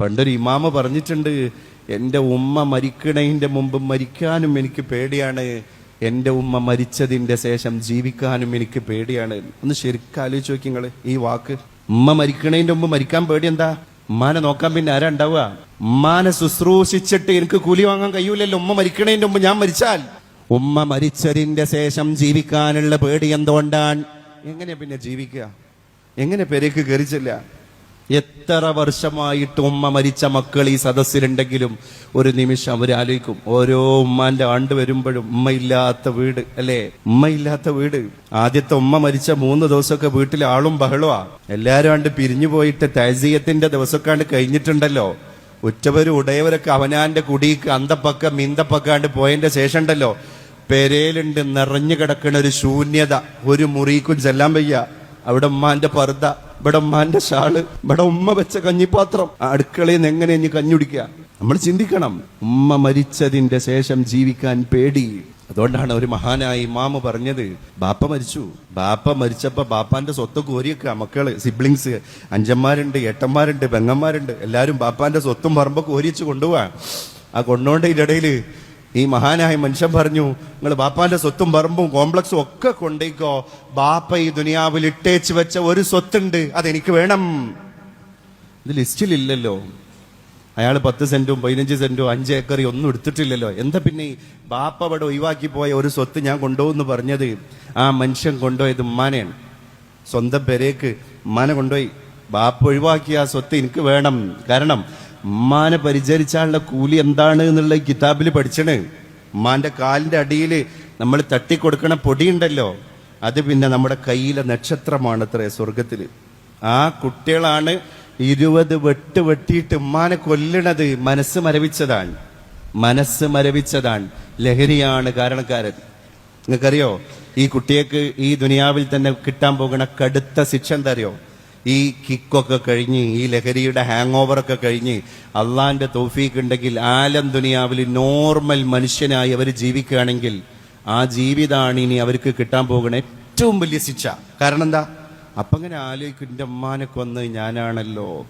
പണ്ടൊരു ഇമാമ പറഞ്ഞിട്ടുണ്ട് എന്റെ ഉമ്മ മരിക്കണതിന്റെ മുമ്പ് മരിക്കാനും എനിക്ക് പേടിയാണ്. എന്റെ ഉമ്മ മരിച്ചതിന്റെ ശേഷം ജീവിക്കാനും എനിക്ക് പേടിയാണ്. ഒന്ന് ശരിക്കും ആലോചിച്ച് നോക്കി നിങ്ങൾ ഈ വാക്ക്. ഉമ്മ മരിക്കണതിന്റെ മുമ്പ് മരിക്കാൻ പേടി എന്താ? ഉമ്മാനെ നോക്കാൻ പിന്നെ ആരാ ഉണ്ടാവുക? ഉമ്മാനെ ശുശ്രൂഷിച്ചിട്ട് എനിക്ക് കൂലി വാങ്ങാൻ കഴിയൂലല്ലോ. ഉമ്മ മരിക്കണതിന്റെ മുമ്പ് ഞാൻ മരിച്ചാൽ. ഉമ്മ മരിച്ചതിന്റെ ശേഷം ജീവിക്കാനുള്ള പേടി എന്തുകൊണ്ടാണ്? എങ്ങനെയാ പിന്നെ ജീവിക്കുക? എങ്ങനെ പെരേക്ക് കയറിച്ചില്ല എത്ര വർഷമായിട്ട് ഉമ്മ മരിച്ച മക്കൾ ഈ സദസ്സിലുണ്ടെങ്കിലും ഒരു നിമിഷം അവർ ആലോചിക്കും. ഓരോ ഉമ്മാന്റെ ആണ്ട് വരുമ്പോഴും ഉമ്മയില്ലാത്ത വീട് അല്ലേ? ഉമ്മയില്ലാത്ത വീട്. ആദ്യത്തെ ഉമ്മ മരിച്ച മൂന്ന് ദിവസമൊക്കെ വീട്ടിൽ ആളും ബഹളമാ എല്ലാരും ആണ്ട് പിരിഞ്ഞു പോയിട്ട് തൈസീയത്തിന്റെ ദിവസമൊക്കെ ആണ്ട് കഴിഞ്ഞിട്ടുണ്ടല്ലോ. ഉറ്റവരും ഉടയവരൊക്കെ അവനാന്റെ കുടിക്ക് അന്തപ്പക്ക മിന്തപ്പക്കാണ്ട് പോയതിന്റെ ശേഷം ഉണ്ടല്ലോ പെരേലുണ്ട് നിറഞ്ഞു കിടക്കണ ഒരു ശൂന്യത. ഒരു മുറിക്കും ചെല്ലാൻ വയ്യ. അവിടെ ഉമ്മാന്റെ പർദ്ദ. ഇവിടെ ഉമ്മാന്റെ ഷാൾ ഇവിടെ ഉമ്മ വെച്ച കഞ്ഞിപ്പാത്രം. അടുക്കളയിൽ നിന്ന് എങ്ങനെ ഇനി കഞ്ഞുടിക്കുക നമ്മൾ ചിന്തിക്കണം. ഉമ്മ മരിച്ചതിന്റെ ശേഷം ജീവിക്കാൻ പേടി. അതുകൊണ്ടാണ് ഒരു മഹാനായി മാമ പറഞ്ഞത് ബാപ്പ മരിച്ചു. ബാപ്പ മരിച്ചപ്പോ ബാപ്പാന്റെ സ്വത്ത് കോരിയൊക്കെ മക്കൾ സിബ്ലിങ്സ് അഞ്ചന്മാരുണ്ട് ഏട്ടന്മാരുണ്ട് പെങ്ങന്മാരുണ്ട്. എല്ലാരും ബാപ്പാന്റെ സ്വത്തും പറമ്പൊക്കെ കോരിച്ച് കൊണ്ടുപോവാ. ആ കൊണ്ടുപോണ്ടതിന്റെ ഇടയിൽ ഈ മഹാനായ മനുഷ്യൻ പറഞ്ഞു നിങ്ങൾ ബാപ്പാന്റെ സ്വത്തും പറമ്പും കോംപ്ലക്സും ഒക്കെ കൊണ്ടേക്കോ. ബാപ്പ ഈ ദുനിയാവിൽ ഇട്ടേച്ച് വെച്ച ഒരു സ്വത്തുണ്ട് അതെനിക്ക് വേണം. ഇത് ലിസ്റ്റിലില്ലല്ലോ. അയാൾ പത്ത് സെന്റും പതിനഞ്ച് സെന്റും അഞ്ച് ഏക്കറി ഒന്നും എടുത്തിട്ടില്ലല്ലോ. എന്താ പിന്നെ ഈ ബാപ്പ അവിടെ ഒഴിവാക്കി പോയ ഒരു സ്വത്ത് ഞാൻ കൊണ്ടുപോകുന്നു പറഞ്ഞത്? ആ മനുഷ്യൻ കൊണ്ടുപോയത് ഉമ്മാനെയാണ്. സ്വന്തം പേരേക്ക് ഉമ്മാനെ കൊണ്ടുപോയി. ബാപ്പ ഒഴിവാക്കിയ ആ സ്വത്ത് എനിക്ക് വേണം. കാരണം ഉമ്മാനെ പരിചരിച്ചാലുള്ള കൂലി എന്താണ് എന്നുള്ള കിതാബിൽ പഠിച്ചണ്. ഉമ്മാന്റെ കാലിന്റെ അടിയിൽ നമ്മൾ തട്ടിക്കൊടുക്കണ പൊടിയുണ്ടല്ലോ അത് പിന്നെ നമ്മുടെ കയ്യിലെ നക്ഷത്രമാണ് അത്രേ സ്വർഗത്തിൽ ആ കുട്ടികളാണ് ഇരുപത് വെട്ട് വെട്ടിയിട്ട് ഉമ്മാനെ കൊല്ലണത്. മനസ്സ് മരവിച്ചതാണ്. മനസ്സ് മരവിച്ചതാണ്. ലഹരിയാണ് കാരണക്കാരൻ. നിങ്ങൾക്കറിയോ? ഈ കുട്ടിയേക്ക് ഈ ദുനിയാവിൽ തന്നെ കിട്ടാൻ പോകുന്ന കടുത്ത ശിക്ഷ എന്താ അറിയോ? ഈ കിക്കൊക്കെ കഴിഞ്ഞ് ഈ ലഹരിയുടെ ഹാങ് ഓവറൊക്കെ കഴിഞ്ഞ് അള്ളാന്റെ തോഫീക്ക് ഉണ്ടെങ്കിൽ ആലം ദുനിയാവിൽ നോർമൽ മനുഷ്യനായി അവർ ജീവിക്കുകയാണെങ്കിൽ ആ ജീവിതമാണ് ഇനി അവർക്ക് കിട്ടാൻ പോകുന്ന ഏറ്റവും വലിയ ശിക്ഷ. കാരണം എന്താ? അപ്പങ്ങനെ ആലോചിക്കും എന്റെ അമ്മാനെ കൊന്ന് ഞാനാണല്ലോ.